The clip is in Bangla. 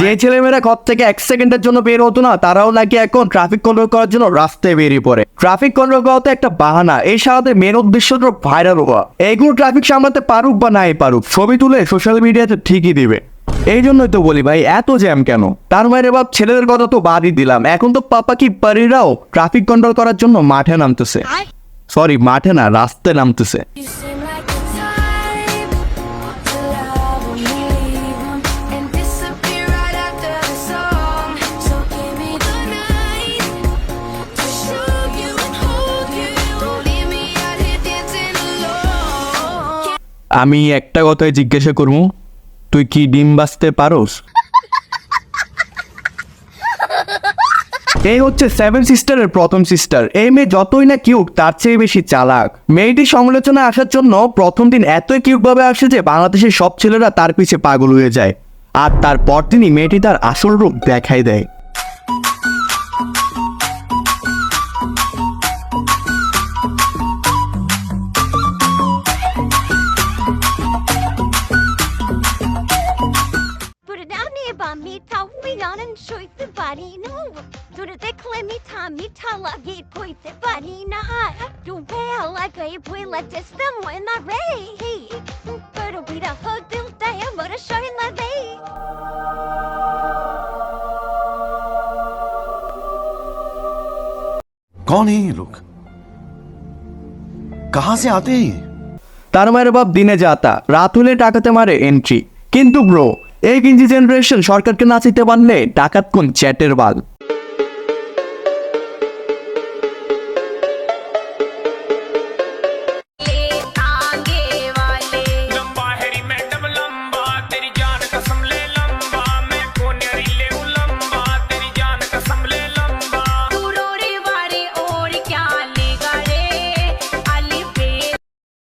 যে ছেলেমেয়েরা ঘর থেকে এক সেকেন্ডের জন্য বের হতো না তারাও নাকি এখন ট্রাফিক কন্ট্রোল করার জন্য রাস্তায় বেরিয়ে পড়ে। ট্রাফিক কন্ট্রোল করা তো একটা বাহানা এই সারাতে মেন উদ্দেশ্য তো ভাইরাল হওয়া। এইগুলো ট্রাফিক সামলাতে পারুক বা নাই পারুক ছবি তুলে সোশ্যাল মিডিয়াতে ঠিকই দিবে। এই জন্যই তো বলি ভাই এত জ্যাম কেন? তার মায়ের বাপ ছেলেদের কথা তো বাদই দিলাম। এখন তো পাপা কি পারিরাও ট্রাফিক কন্ট্রোল করার জন্য মাঠে নামতেছে? সরি মাঠে না রাস্তায় নামতেছে। আমি একটা কথাই জিজ্ঞাসা করব, তুই কি ডিম বাঁচতে পারোস? এই হচ্ছে সেভেন সিস্টারের প্রথম সিস্টার এই মেয়ে যতই না কিউট তার চেয়ে বেশি চালাক। মেয়েটির সমালোচনা আসার জন্য প্রথম দিন এতই কিউট ভাবে আসে যে বাংলাদেশের সব ছেলেরা তার পিছে পাগল হয়ে যায়। আর তারপর পরদিনই মেয়েটি তার আসল রূপ দেখাই দেয়। I get quite the body, nah. Do well like a boy like this, them when I ray. But it'll be the hug, they'll die, I'm gonna show you my way. कौन है ये लोग कहां से आते हैं ये তার মায়ের বাপ দিনে যাতা রাত হলে টাকাতে মারে এন্ট্রি কিন্তু ব্রো এই গিঞ্জি জেনারেশন সরকারকে না নাচিতে পারলে ডাকাত কোন চ্যাটের বাল?